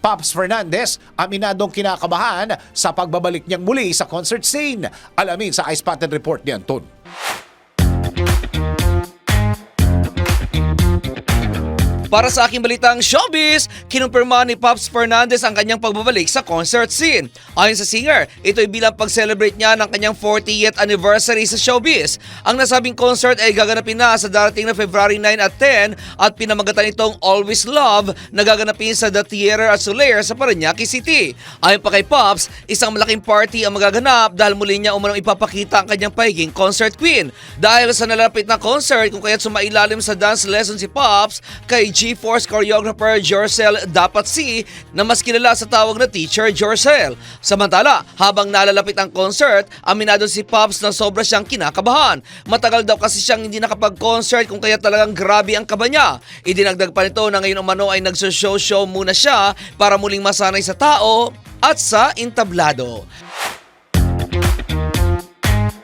Pops Fernandez, aminadong kinakabahan sa pagbabalik niyang muli sa concert scene. Alamin sa Ice Patent Report ni Anton. Para sa aking balitang showbiz, kinumpirma ni Pops Fernandez ang kanyang pagbabalik sa concert scene. Ayon sa singer, ito'y bilang pag-celebrate niya ng kanyang 40th anniversary sa showbiz. Ang nasabing concert ay gaganapin na sa darating na February 9 at 10 at pinamagatan itong Always Love na gaganapin sa The Theater at Soler sa Parañaque City. Ayon pa kay Pops, isang malaking party ang magaganap dahil muli niya umanong ipapakita ang kanyang pahiging concert queen. Dahil sa nalalapit na concert kung kaya't sumailalim sa dance lesson si Pops kay G-Force choreographer Jorcel Dapat Si na mas kilala sa tawag na teacher Jorcel. Samantala, habang nalalapit ang concert, aminado si Pops na sobra siyang kinakabahan. Matagal daw kasi siyang hindi nakapag-concert kung kaya talagang grabe ang kaba niya. Idinagdag pa nito na ngayon umano ay nagso-show-show muna siya para muling masanay sa tao at sa intablado.